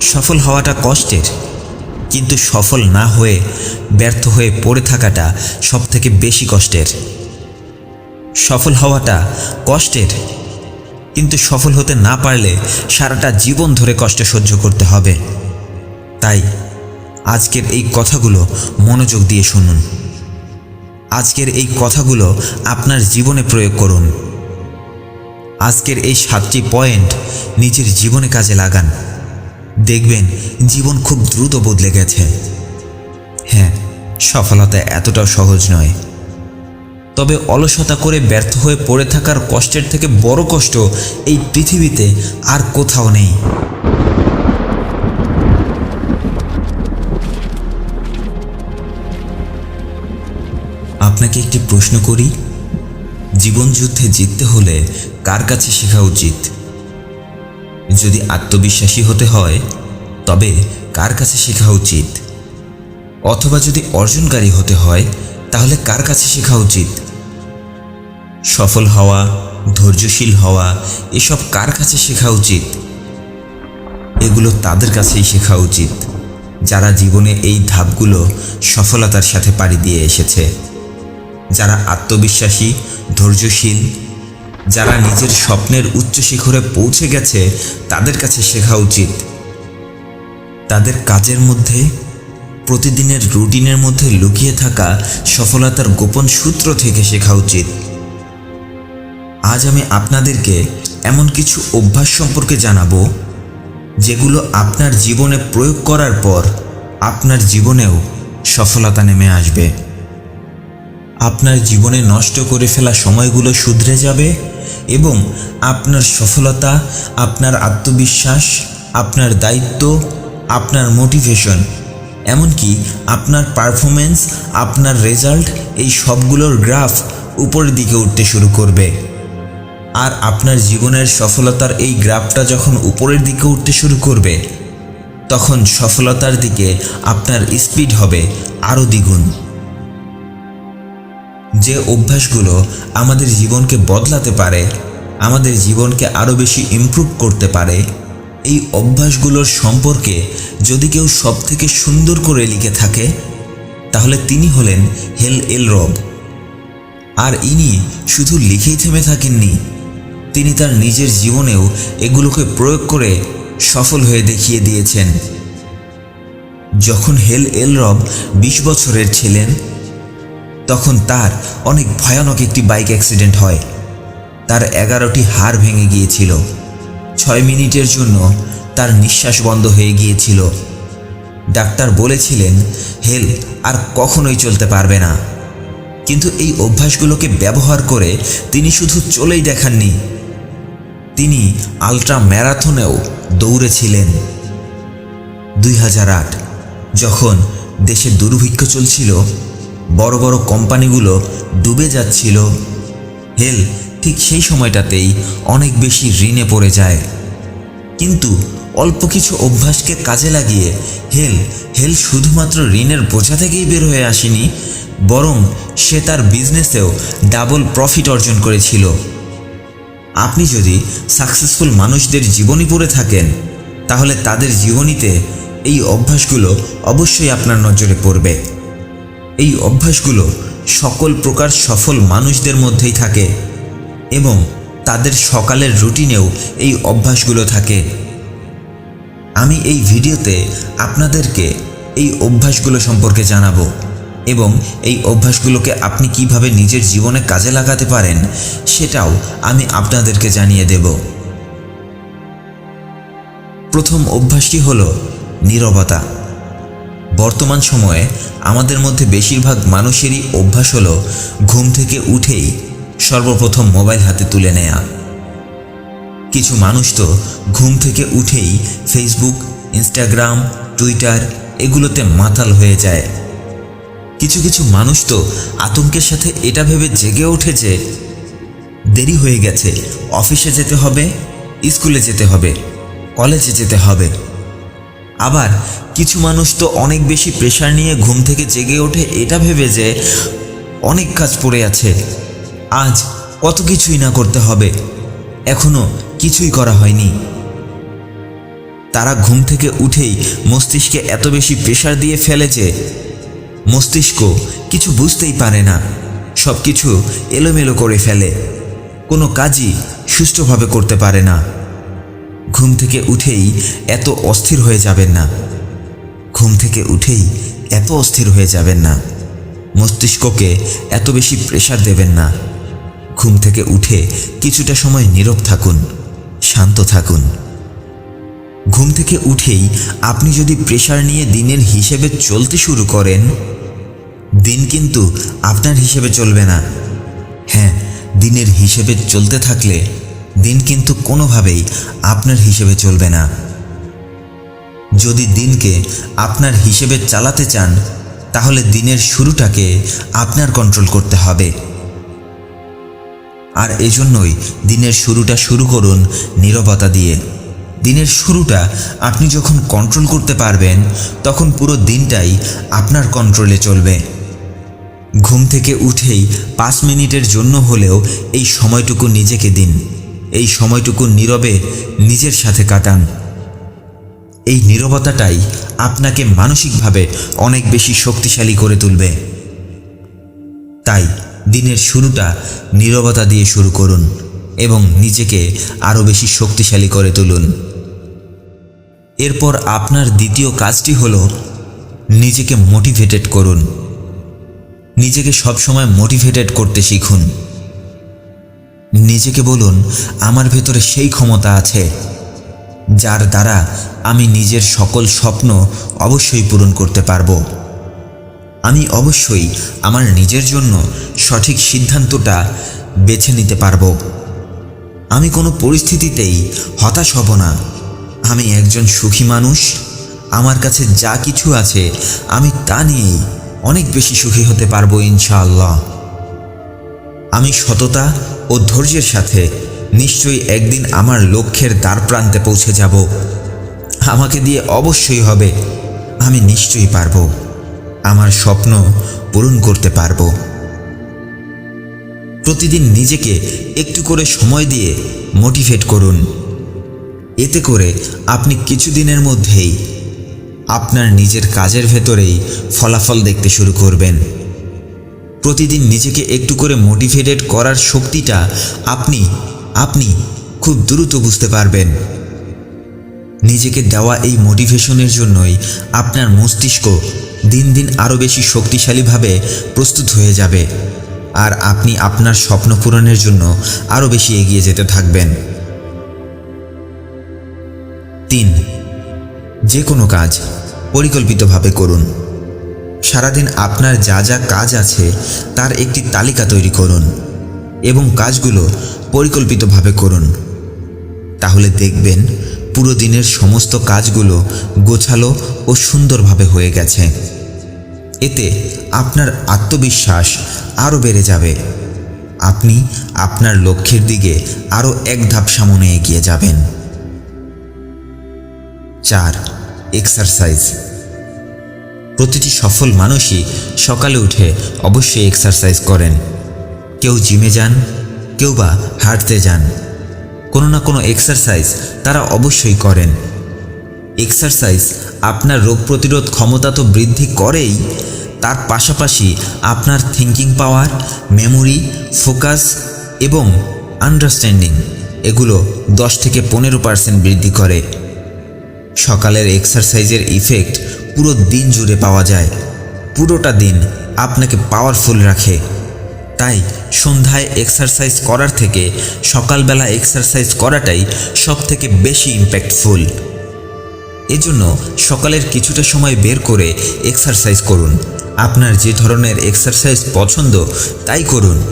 সফল হওয়াটা কষ্টের, কিন্তু সফল না হয়ে ব্যর্থ হয়ে পড়ে থাকাটা সব থেকে বেশি কষ্টের। সফল হওয়াটা কষ্টের, কিন্তু সফল হতে না পারলে সারাটা জীবন ধরে কষ্ট সহ্য করতে হবে। তাই আজকের এই কথাগুলো মনোযোগ দিয়ে শুনুন। আজকের এই কথাগুলো আপনার জীবনে প্রয়োগ করুন। আজকের এই সাতটি পয়েন্ট নিজের জীবনে কাজে লাগান। দেখবেন জীবন খুব দ্রুত বদলে গেছে। হ্যাঁ সফলতা এতটাও সহজ নয়। তবে অলসতা করে ব্যর্থ হয়ে পড়ে থাকার কষ্টের থেকে বড় কষ্ট এই পৃথিবীতে আর কোথাও নেই। আপনাকে একটি প্রশ্ন করি জীবন যুদ্ধে জিততে হলে কার কাছে শেখা উচিত? যদি আত্মবিশ্বাসী হতে হয়, তবে কার কাছে শেখা উচিত? অথবা যদি অর্জনকারী হতে হয়, তাহলে কার কাছে শেখা উচিত? সফল হওয়া, ধৈর্যশীল হওয়া, এসব কার কাছে শেখা উচিত? এগুলো তাদের কাছেই শেখা উচিত, যারা জীবনে এই ধাপগুলো সফলতার সাথে পাড়ি দিয়ে এসেছে। যারা আত্মবিশ্বাসী, ধৈর্যশীল যারা নিজের স্বপ্নের উচ্চ শিখরে পৌঁছে গেছে, তাদের কাছে শেখা উচিত। তাদের কাজের মধ্যে, প্রতিদিনের রুটিনের মধ্যে লুকিয়ে থাকা সফলতার গোপন সূত্র থেকে শেখা উচিত। আজ আমি আপনাদেরকে এমন কিছু অভ্যাস সম্পর্কে জানাব, যেগুলো আপনার জীবনে প্রয়োগ করার পর আপনার জীবনেও সফলতা নেমে আসবে। আপনার জীবনে নষ্ট করে ফেলা সময়গুলো শুধরে যাবে এবং আপনার সফলতা, আপনার আত্মবিশ্বাস, আপনার দায়িত্ব, আপনার মোটিভেশন এমনকি আপনার পারফরমেন্স আপনার রেজাল্ট এই সবগুলোর গ্রাফ উপরের দিকে উঠতে শুরু করবে। আর আপনার জীবনের সফলতার এই গ্রাফটা যখন উপরের দিকে উঠতে শুরু করবে, তখন সফলতার দিকে আপনার স্পিড হবে আরও দ্বিগুণ। যে অভ্যাসগুলো আমাদের জীবনকে বদলাতে পারে, আমাদের জীবনকে আরও বেশি ইমপ্রুভ করতে পারে, এই অভ্যাসগুলোর সম্পর্কে যদি কেউ সব থেকে সুন্দর করে লিখে থাকে, তাহলে তিনি হলেন হেল এল রব আর ইনি শুধু লিখেই থেমে থাকেননি, তিনি তার নিজের জীবনেও এগুলোকে প্রয়োগ করে সফল হয়ে দেখিয়ে দিয়েছেন। যখন হেল এল রব বিশ বছরের ছিলেন তখন তার অনেক ভয়ানক একটি বাইক অ্যাক্সিডেন্ট হয়। তার এগারোটি হাড় ভেঙে গিয়েছিল। ছয় মিনিটের জন্য তার নিঃশ্বাস বন্ধ হয়ে গিয়েছিল। ডাক্তার বলেছিলেন, হেল আর কখনোই চলতে পারবে না। কিন্তু এই অভ্যাসগুলোকে ব্যবহার করে তিনি শুধু চলেই দেখাননি। তিনি আলট্রা ম্যারাথনেও দৌড়েছিলেন। দুই হাজার আট, যখন দেশে দুর্ভিক্ষ চলছিল বড় বড় কোম্পানিগুলো ডুবে যাচ্ছিল। হেল, ঠিক সেই সময়টাতেই অনেক বেশি ঋণে পড়ে যায়। কিন্তু অল্প কিছু অভ্যাসকে কাজে লাগিয়ে হেল হেল শুধুমাত্র ঋণের বোঝা থেকেই বের হয়ে আসেনি, বরং সে তার বিজনেসেও ডাবল প্রফিট অর্জন করেছিল। আপনি যদি সাকসেসফুল মানুষদের জীবনী পড়ে থাকেন, তাহলে তাদের জীবনীতে এই অভ্যাসগুলো অবশ্যই আপনার নজরে পড়বে। এই অভ্যাসগুলো সকল প্রকার সফল মানুষদের মধ্যেই থাকে এবং তাদের সকালের রুটিনেও এই অভ্যাসগুলো থাকে। আমি এই ভিডিওতে আপনাদেরকে এই অভ্যাসগুলো সম্পর্কে জানাব এবং এই অভ্যাসগুলোকে আপনি কীভাবে নিজের জীবনে কাজে লাগাতে পারেন সেটাও আমি আপনাদেরকে জানিয়ে দেব। প্রথম অভ্যাসটি হলো নীরবতা। বর্তমান সময়ে আমাদের মধ্যে বেশিরভাগ মানুষেরই অভ্যাস হলো ঘুম থেকে উঠেই সর্বপ্রথম মোবাইল হাতে তুলে নেয়া। কিছু মানুষ তো ঘুম থেকে উঠেই ফেসবুক ইনস্টাগ্রাম টুইটার এগুলোতে মাতাল হয়ে যায়। কিছু কিছু মানুষ তো আতঙ্কের সাথে এটা ভেবে জেগে ওঠে যে দেরি হয়ে গেছে, অফিসে যেতে হবে, স্কুলে যেতে হবে, কলেজে যেতে হবে। আবার কিছু মানুষ তো অনেক বেশি প্রেশার নিয়ে ঘুম থেকে জেগে ওঠে, এটা ভেবে যে অনেক কাজ পড়ে আছে। আজ কত কিছুই না করতে হবে। এখনও কিছুই করা হয়নি। তারা ঘুম থেকে উঠেই মস্তিষ্কে এত বেশি প্রেশার দিয়ে ফেলে যে মস্তিষ্ক কিছু বুঝতেই পারে না। সব কিছু এলোমেলো করে ফেলে। কোনো কাজই সুষ্ঠুভাবে করতে পারে না। ঘুম থেকে উঠেই এত অস্থির হয়ে যাবেন না। ঘুম থেকে উঠেই এত অস্থির হয়ে যাবেন না। মস্তিষ্ককে এত বেশি প্রেশার দেবেন না। ঘুম থেকে উঠে কিছুটা সময় নীরব থাকুন, শান্ত থাকুন। ঘুম থেকে উঠেই আপনি যদি প্রেশার নিয়ে দিনের হিসেবে চলতে শুরু করেন, দিন কিন্তু আপনার হিসেবে চলবে না। হ্যাঁ দিনের হিসেবে চলতে থাকলে দিন কিন্তু কোনোভাবেই আপনার হিসেবে চলবে না। যদি দিনকে আপনার হিসেবে চালাতে চান, তাহলে দিনের শুরুটাকে আপনার কন্ট্রোল করতে হবে। আর এজন্যই দিনের শুরুটা শুরু করুন নীরবতা দিয়ে। দিনের শুরুটা আপনি যখন কন্ট্রোল করতে পারবেন, তখন পুরো দিনটাই আপনার কন্ট্রোলে চলবে। ঘুম থেকে উঠেই পাঁচ মিনিটের জন্য হলেও এই সময়টুকু নিজেকে দিন। এই সময়টুকু নীরবে নিজের সাথে কাটান। এই নীরবতাটাই আপনাকে মানসিকভাবে অনেক বেশি শক্তিশালী করে তুলবে। তাই দিনের শুরুটা নীরবতা দিয়ে শুরু করুন এবং নিজেকে আরও বেশি শক্তিশালী করে তুলুন। এরপর আপনার দ্বিতীয় কাজটি হলো নিজেকে মোটিভেটেড করুন। নিজেকে সবসময় মোটিভেটেড করতে শিখুন। নিজেকে বলুন, আমার ভেতরে সেই ক্ষমতা আছে, যার দ্বারা আমি নিজের সকল স্বপ্ন অবশ্যই পূরণ করতে পারব। আমি অবশ্যই আমার নিজের জন্য সঠিক সিদ্ধান্তটা বেছে নিতে পারব। আমি কোনো পরিস্থিতিতেই হতাশ হব না। আমি একজন সুখী মানুষ। আমার কাছে যা কিছু আছে, আমি তা নিয়েই অনেক বেশি সুখী হতে পারব, ইনশাআল্লাহ। আমি সততা ও ধৈর্যের সাথে নিশ্চয়ই একদিন আমার লক্ষ্যের দ্বার প্রান্তে পৌঁছে যাব। আমাকে দিয়ে অবশ্যই হবে। আমি নিশ্চয়ই পারব। আমার স্বপ্ন পূরণ করতে পারব। প্রতিদিন নিজেকে একটু করে সময় দিয়ে মোটিভেট করুন। এতে করে আপনি কিছুদিনের মধ্যেই আপনার নিজের কাজের ভেতরেই ফলাফল দেখতে শুরু করবেন। প্রতিদিন নিজেকে একটু করে মোটিভেটেড করার শক্তিটা আপনি আপনি খুব দ্রুত বুঝতে পারবেন। নিজেকে দেওয়া এই মোটিভেশনের জন্যই আপনার মস্তিষ্ক দিন দিন আরও বেশি শক্তিশালীভাবে প্রস্তুত হয়ে যাবে আর আপনি আপনার স্বপ্ন পূরণের জন্য আরও বেশি এগিয়ে যেতে থাকবেন। তিন, যে কোনো কাজ পরিকল্পিতভাবে করুন। সারাদিন আপনার যা যা কাজ আছে তার একটি তালিকা তৈরি করুন এবং কাজগুলো পরিকল্পিতভাবে করুন। তাহলে দেখবেন পুরো দিনের সমস্ত কাজগুলো গোছালো ও সুন্দরভাবে হয়ে গেছে। এতে আপনার আত্মবিশ্বাস আরও বেড়ে যাবে। আপনি আপনার লক্ষ্যের দিকে আরও এক ধাপ সামনে এগিয়ে যাবেন। চার এক্সারসাইজ প্রতিটি সফল মানুষই সকালে উঠে অবশ্যই এক্সারসাইজ করেন। কেউ জিমে যান, কেউ বা হাঁটতে যান। কোনো না কোনো এক্সারসাইজ তারা অবশ্যই করেন। এক্সারসাইজ আপনার রোগ প্রতিরোধ ক্ষমতা তো বৃদ্ধি করেই, তার পাশাপাশি আপনার থিঙ্কিং পাওয়ার মেমোরি ফোকাস এবং আন্ডারস্ট্যান্ডিং এগুলো দশ থেকে পনেরো পার্সেন্ট বৃদ্ধি করে। সকালের এক্সারসাইজের ইফেক্ট পুরো দিন জুড়ে পাওয়া যায়। পুরোটা দিন আপনাকে পাওয়ারফুল রাখে। তাই সন্ধ্যায় এক্সারসাইজ করার থেকে সকালবেলা এক্সারসাইজ করাটাই সব থেকে বেশি ইম্প্যাক্টফুল এজন্য সকালের কিছুটা সময় বের করে এক্সারসাইজ করুন। আপনার যে ধরনের এক্সারসাইজ পছন্দ, তাই করুন।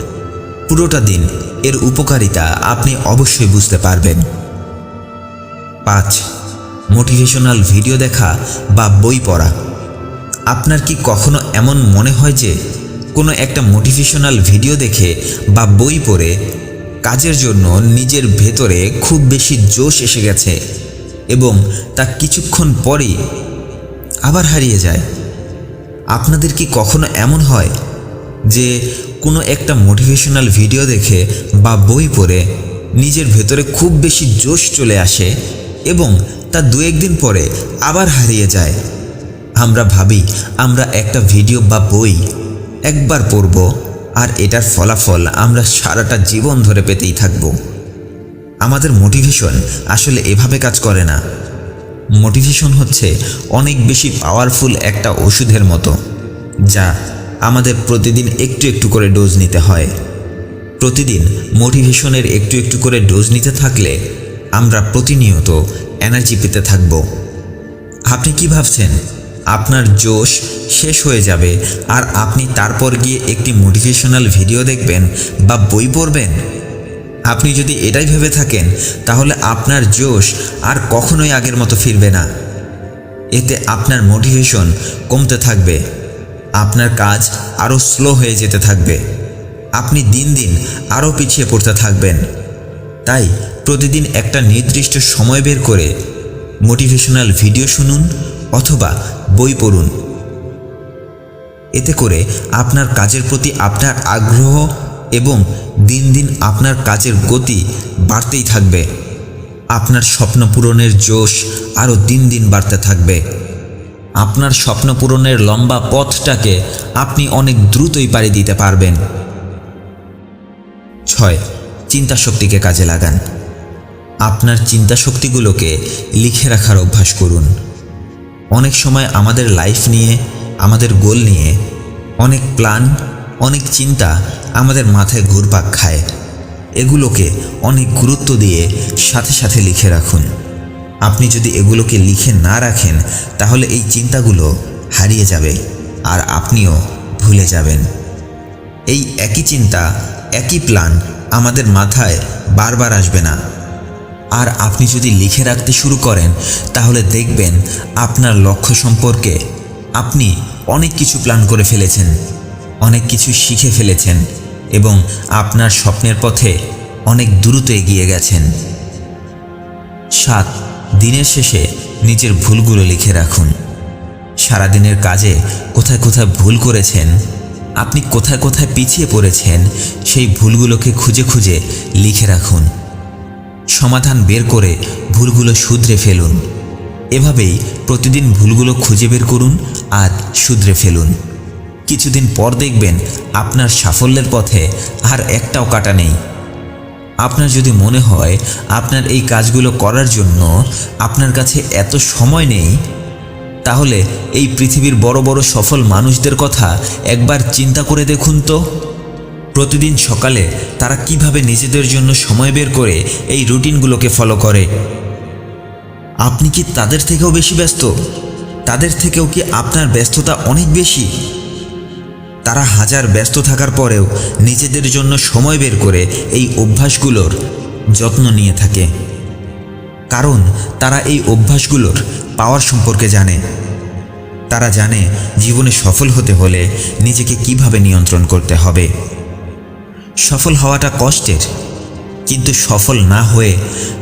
পুরোটা দিন এর উপকারিতা আপনি অবশ্যই বুঝতে পারবেন। পাঁচ মোটিভেশনাল ভিডিও দেখা বা বই পড়া। আপনার কি কখনো এমন মনে হয় যে, কোনো একটা মোটিভেশনাল ভিডিও দেখে বা বই পড়ে কাজের জন্য নিজের ভেতরে খুব বেশি জোশ এসে গেছে এবং তা কিছুক্ষণ পরেই আবার হারিয়ে যায়? আপনাদের কি কখনো এমন হয় যে, কোনো একটা মোটিভেশনাল ভিডিও দেখে বা বই পড়ে নিজের ভেতরে খুব বেশি জোশ চলে আসে? এবং তা দু একদিন পরে আবার হারিয়ে যায়। আমরা ভাবি, আমরা একটা ভিডিও বা বই একবার পড়ব আর এটার ফলাফল আমরা সারাটা জীবন ধরে পেতেই থাকব। আমাদের মোটিভেশন আসলে এভাবে কাজ করে না। মোটিভেশন হচ্ছে অনেক বেশি পাওয়ারফুল একটা ওষুধের মতো, যা আমাদের প্রতিদিন একটু একটু করে ডোজ নিতে হয়। প্রতিদিন মোটিভেশনের একটু একটু করে ডোজ নিতে থাকলে আমরা প্রতিনিয়ত এনার্জি পেতে থাকব। আপনি কি ভাবছেন? আপনার জোশ শেষ হয়ে যাবে আর আপনি তারপর গিয়ে একটি মোটিভেশনাল ভিডিও দেখবেন বা বই পড়বেন? আপনি যদি এটাই ভেবে থাকেন, তাহলে আপনার জোশ আর কখনোই আগের মতো ফিরবে না। এতে আপনার মোটিভেশন কমতে থাকবে, আপনার কাজ আরও স্লো হয়ে যেতে থাকবে, আপনি দিন দিন আরও পিছিয়ে পড়তে থাকবেন। তাই প্রতিদিন একটা নির্দিষ্ট সময় বের করে মোটিভেশনাল ভিডিও শুনুন অথবা বই পড়ুন। এতে করে আপনার কাজের প্রতি আপনার আগ্রহ এবং দিন দিন আপনার কাজের গতি বাড়তেই থাকবে। আপনার স্বপ্ন পূরণের জোশ আরও দিন দিন বাড়তে থাকবে। আপনার স্বপ্ন পূরণের লম্বা পথটাকে আপনি অনেক দ্রুতই পাড়ি দিতে পারবেন। ছয়, চিন্তা শক্তিকে কাজে লাগান। আপনার চিন্তা শক্তিগুলোকে লিখে রাখার অভ্যাস করুন। অনেক সময় আমাদের লাইফ নিয়ে, আমাদের গোল নিয়ে অনেক প্ল্যান অনেক চিন্তা আমাদের মাথায় ঘুরপাক খায়। এগুলোকে অনেক গুরুত্ব দিয়ে সাথে সাথে লিখে রাখুন। আপনি যদি এগুলোকে লিখে না রাখেন, তাহলে এই চিন্তাগুলো হারিয়ে যাবে আর আপনিও ভুলে যাবেন। এই একই চিন্তা, একই প্ল্যান আমাদের মাথায় বারবার আসবে না। আর আপনি যদি লিখে রাখতে শুরু করেন, তাহলে দেখবেন আপনার লক্ষ্য সম্পর্কে আপনি অনেক কিছু প্ল্যান করে ফেলেছেন, অনেক কিছু শিখে ফেলেছেন এবং আপনার স্বপ্নের পথে অনেক দ্রুত এগিয়ে গেছেন। সাত, দিনের শেষে নিজের ভুলগুলো লিখে রাখুন। সারাদিনের কাজে কোথায় কোথায় ভুল করেছেন, আপনি কোথায় কোথায় পিছিয়ে পড়েছেন, সেই ভুলগুলোকে খুঁজে খুঁজে লিখে রাখুন। সমাধান বের করে ভুলগুলো শুধরে ফেলুন। এভাবেই প্রতিদিন ভুলগুলো খুঁজে বের করুন আর শুধরে ফেলুন। কিছুদিন পর দেখবেন আপনার সাফল্যের পথে আর একটাও কাটা নেই। আপনার যদি মনে হয় আপনার এই কাজগুলো করার জন্য আপনার কাছে এত সময় নেই, তাহলে এই পৃথিবীর বড় বড় সফল মানুষদের কথা একবার চিন্তা করে দেখুন তো। প্রতিদিন সকালে তারা কীভাবে নিজেদের জন্য সময় বের করে এই রুটিনগুলোকে ফলো করে? আপনি কি তাদের থেকেও বেশি ব্যস্ত? তাদের থেকেও কি আপনার ব্যস্ততা অনেক বেশি? তারা হাজার ব্যস্ত থাকার পরেও নিজেদের জন্য সময় বের করে এই অভ্যাসগুলোর যত্ন নিয়ে থাকে। কারণ তারা এই অভ্যাসগুলোর পাওয়ার সম্পর্কে জানে। তারা জানে জীবনে সফল হতে হলে নিজেকে কীভাবে নিয়ন্ত্রণ করতে হবে। সফল হওয়াটা কষ্টের, কিন্তু সফল না হয়ে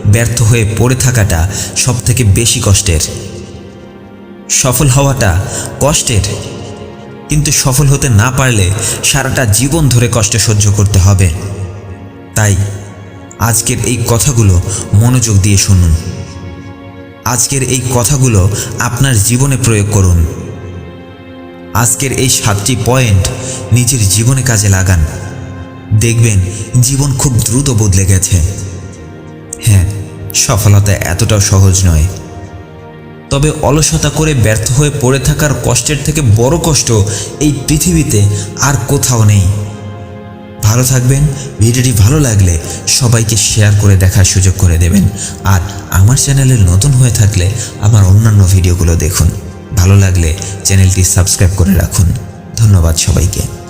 ব্যর্থ হয়ে পড়ে থাকাটা সবথেকে বেশি কষ্টের। সফল হওয়াটা কষ্টের, কিন্তু সফল হতে না পারলে সারাটা জীবন ধরে কষ্ট সহ্য করতে হবে। তাই আজকের এই কথাগুলো মনোযোগ দিয়ে শুনুন। আজকের এই কথাগুলো আপনার জীবনে প্রয়োগ করুন। আজকের এই সাতটি পয়েন্ট নিজের জীবনে কাজে লাগান। দেখবেন জীবন খুব দ্রুত বদলে গেছে। হ্যাঁ সফলতা এতটাও সহজ নয়। তবে অলসতা করে ব্যর্থ হয়ে পড়ে থাকার কষ্টের থেকে বড় কষ্ট এই পৃথিবীতে আর কোথাও নেই। ভালো থাকবেন, ভিডিওটি ভালো লাগলে সবাইকে শেয়ার করে দেখার সুযোগ করে দেবেন। আর আমার চ্যানেলে নতুন হয়ে থাকলে আমার অন্যান্য ভিডিওগুলো দেখুন। ভালো লাগলে চ্যানেলটি সাবস্ক্রাইব করে রাখুন। ধন্যবাদ সবাইকে।